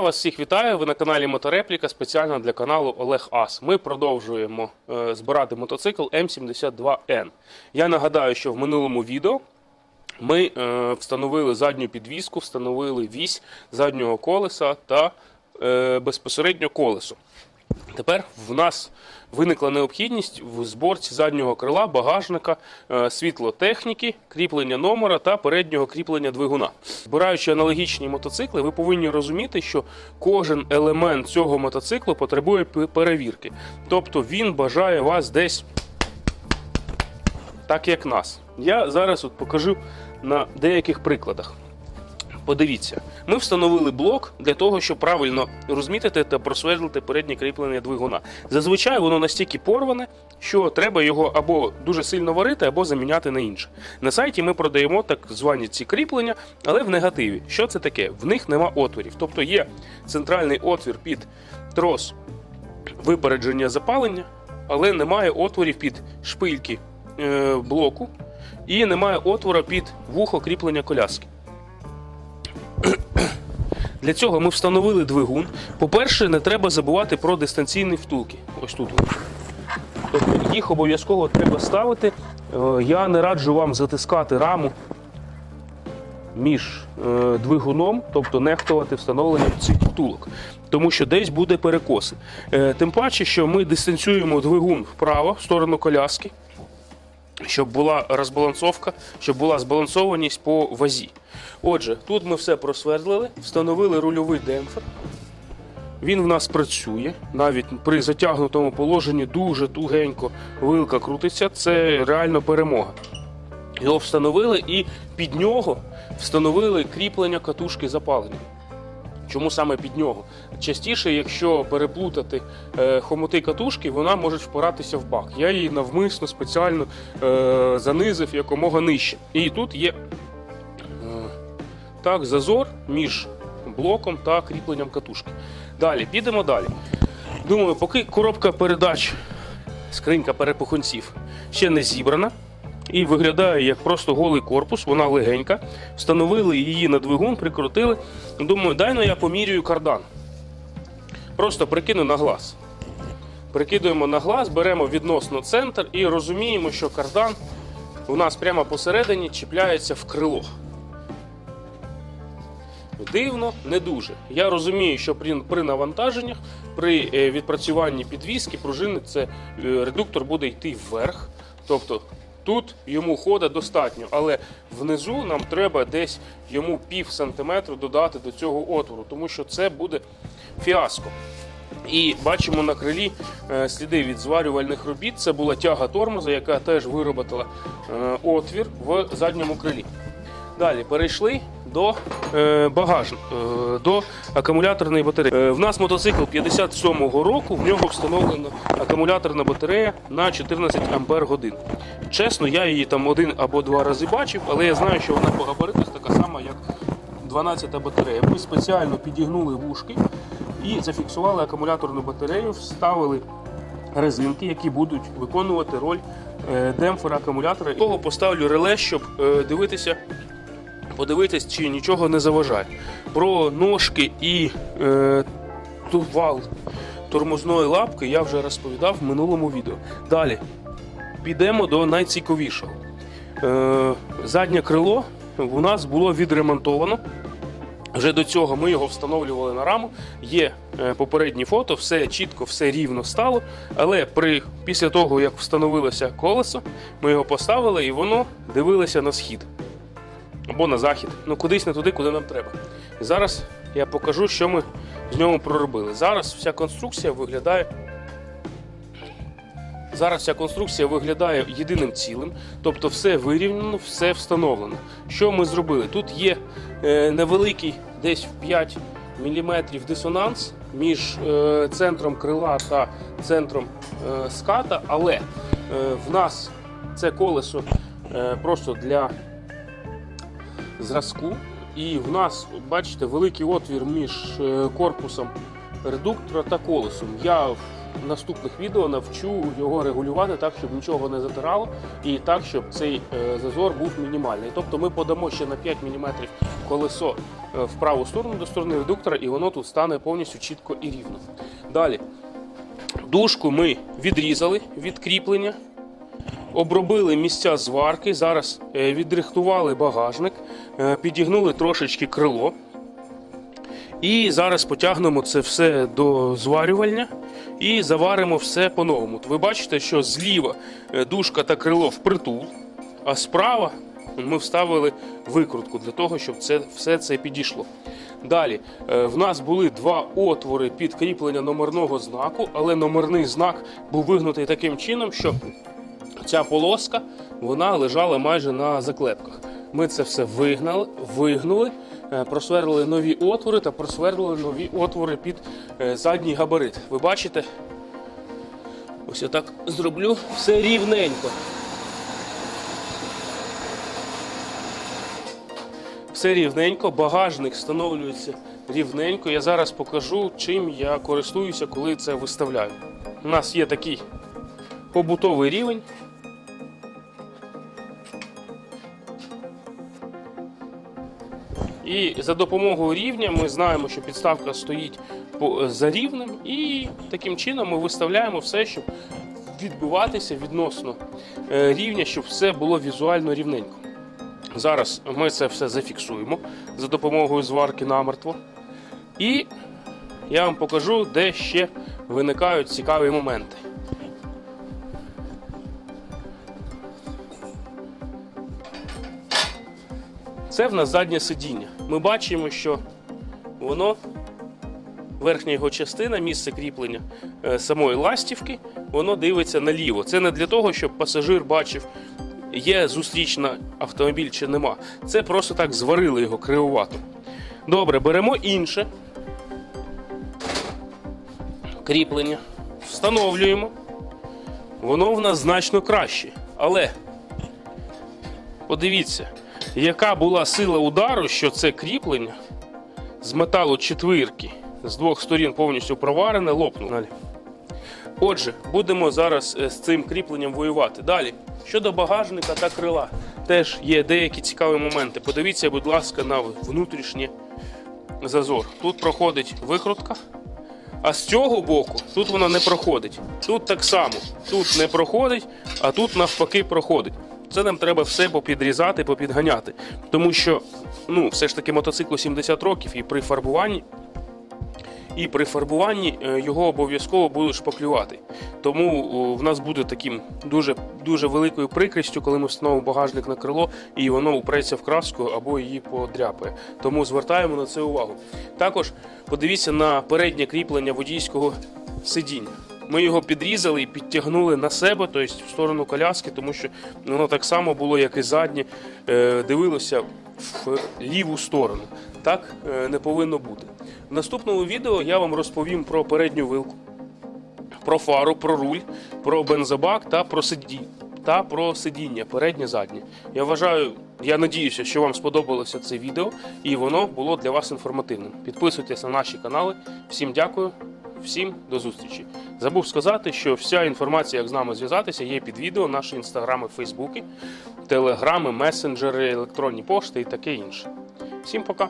Я вас всіх вітаю. Ви на каналі Моторепліка спеціально для каналу Олег Ас. Ми продовжуємо е, збирати мотоцикл М72N. Я нагадаю, що в минулому відео ми е, встановили задню підвіску, встановили вісь заднього колеса та е, безпосередньо колесо. Тепер в нас виникла необхідність в зборці заднього крила, багажника, е, світлотехніки, кріплення номера та переднього кріплення двигуна. Збираючи аналогічні мотоцикли, ви повинні розуміти, що кожен елемент цього мотоциклу потребує перевірки. Тобто він бажає вас десь так, як нас. Я зараз от покажу на деяких прикладах. Подивіться, ми встановили блок для того, щоб правильно розмітити та просверлити переднє кріплення двигуна. Зазвичай воно настільки порване, що треба його або дуже сильно варити, або заміняти на інше. На сайті ми продаємо так звані ці кріплення, але в негативі. Що це таке? В них нема отворів. Тобто є центральний отвір під трос випередження запалення, але немає отворів під шпильки е, блоку і немає отвора під вухо кріплення коляски. Для цього ми встановили двигун. По-перше, не треба забувати про дистанційні втулки. Ось тут. Тобто їх обов'язково треба ставити. Е, Я не раджу вам затискати раму між е, двигуном, тобто нехтувати встановленням цих втулок, тому що десь буде перекоси. Е, Тим паче, що ми дистанціюємо двигун вправо в сторону коляски, щоб була розбалансовка, щоб була збалансованість по вазі. Отже, тут ми все просвердлили, встановили рульовий демпфер. Він в нас працює, навіть при затягнутому положенні дуже тугенько вилка крутиться. Це реально перемога. Його встановили і під нього встановили кріплення катушки запалення. Чому саме під нього? Частіше, якщо переплутати е, хомоти катушки, вона може впиратися в бак. Я її навмисно спеціально е, занизив якомога нижче. І тут є е, так, зазор між блоком та кріпленням катушки. Далі, підемо далі. Думаю, поки коробка передач, скринька перепухунців ще не зібрана і виглядає як просто голий корпус, вона легенька. Встановили її на двигун, прикрутили. Думаю, дай ну я помірюю кардан. Просто прикину на глаз. Прикидуємо на глаз, беремо відносно центр і розуміємо, що кардан у нас прямо посередині чіпляється в крило. Дивно, не дуже. Я розумію, що при, при навантаженнях, при е, відпрацюванні підвіски, пружини, це е, редуктор буде йти вверх. Тобто тут йому хода достатньо, але внизу нам треба десь йому пів сантиметру додати до цього отвору, тому що це буде фіаско. І бачимо на крилі е, сліди від зварювальних робіт. Це була тяга тормоза, яка теж вироботила е, отвір в задньому крилі. Далі перейшли до е, багаж, е, до акумуляторної батареї. В нас мотоцикл 57-го року, в нього встановлена акумуляторна батарея на 14 ампер годин. Чесно, я її там один або два рази бачив, але я знаю, що вона по габаритах така сама, як 12-та батарея. Ми спеціально підігнули вушки і зафіксували акумуляторну батарею, вставили резинки, які будуть виконувати роль е, демпфера акумулятора. Того поставлю реле, щоб е, дивитися, подивитись, чи нічого не заважає. Про ножки і е, ту вал тормозної лапки я вже розповідав в минулому відео. Далі підемо до найцікавішого. Е, заднє крило у нас було відремонтовано. Вже до цього ми його встановлювали на раму. Є е, попередні фото, все чітко, все рівно стало. Але при, після того, як встановилося колесо, ми його поставили і воно дивилося на схід або на захід. Ну кудись не туди, куди нам треба. І зараз я покажу, що ми з нього проробили. Зараз вся конструкція виглядає. Зараз ця конструкція виглядає єдиним цілим, тобто все вирівняно, все встановлено. Що ми зробили? Тут є е, невеликий, десь в 5 мм дисонанс між е, центром крила та центром е, ската, але в нас це колесо просто для зразку. І в нас, бачите, великий отвір між корпусом редуктора та колесом. Я наступних відео навчу його регулювати так, щоб нічого не затирало, і так, щоб цей е, зазор був мінімальний. Тобто ми подамо ще на 5 мм колесо е, в праву сторону до сторони редуктора, і воно тут стане повністю чітко і рівно. Далі. Дужку ми відрізали від кріплення, обробили місця зварки. Зараз е, відрихтували багажник, підігнули трошечки крило. І зараз потягнемо це все до зварювальня і заваримо все по-новому. Ви бачите, що зліва е, дужка та крило впритул, а справа ми вставили викрутку для того, щоб це все це підійшло. Далі е, в нас були два отвори під кріплення номерного знаку, але номерний знак був вигнутий таким чином, що ця полоска вона лежала майже на заклепках. Ми це все вигнали, вигнули, просверлили нові отвори та просверлили нові отвори під е, задній габарит. Ви бачите? Ось я так зроблю все рівненько. Все рівненько, багажник встановлюється рівненько. Я зараз покажу, чим я користуюся, коли це виставляю. У нас є такий побутовий рівень. І за допомогою рівня ми знаємо, що підставка стоїть за рівнем, і таким чином ми виставляємо все, щоб відбиватися відносно е, рівня, щоб все було візуально рівненько. Зараз ми це все зафіксуємо за допомогою зварки намертво. І я вам покажу, де ще виникають цікаві моменти. Це в нас заднє сидіння. Ми бачимо, що воно, верхня його частина, місце кріплення е, самої ластівки, воно дивиться наліво. Це не для того, щоб пасажир бачив, є зустрічна автомобіль чи нема. Це просто так зварили його кривувато. Добре, беремо інше кріплення, встановлюємо. Воно в нас значно краще. Але подивіться, яка була сила удару, що це кріплення з металу четвірки з двох сторін повністю проварене, лопнуло. Отже, будемо зараз е, з цим кріпленням воювати. Далі, щодо багажника та крила, теж є деякі цікаві моменти. Подивіться, будь ласка, на внутрішній зазор. Тут проходить викрутка, а з цього боку тут вона не проходить. Тут так само. Тут не проходить, а тут навпаки проходить. Це нам треба все попідрізати, попідганяти. Тому що ну, все ж таки мотоциклу 70 років і при фарбуванні і при фарбуванні е, його обов'язково будуть шпаклювати. Тому в нас буде таким дуже дуже великою прикрістю, коли ми встановимо багажник на крило і воно упреться в краску або її подряпає. Тому звертаємо на це увагу. Також подивіться на переднє кріплення водійського сидіння. Ми його підрізали і підтягнули на себе, тобто в сторону коляски, тому що воно так само було, як і заднє, е, дивилося в ліву сторону. Так е, не повинно бути. В наступному відео я вам розповім про передню вилку, про фару, про руль, про бензобак та про сиді. Та про сидіння переднє заднє. Я вважаю, я надіюся, що вам сподобалося це відео і воно було для вас інформативним. Підписуйтесь на наші канали. Всім дякую, всім до зустрічі. Забув сказати, що вся інформація, як з нами зв'язатися, є під відео, наші інстаграми, фейсбуки, телеграми, месенджери, електронні пошти і таке інше. Всім пока!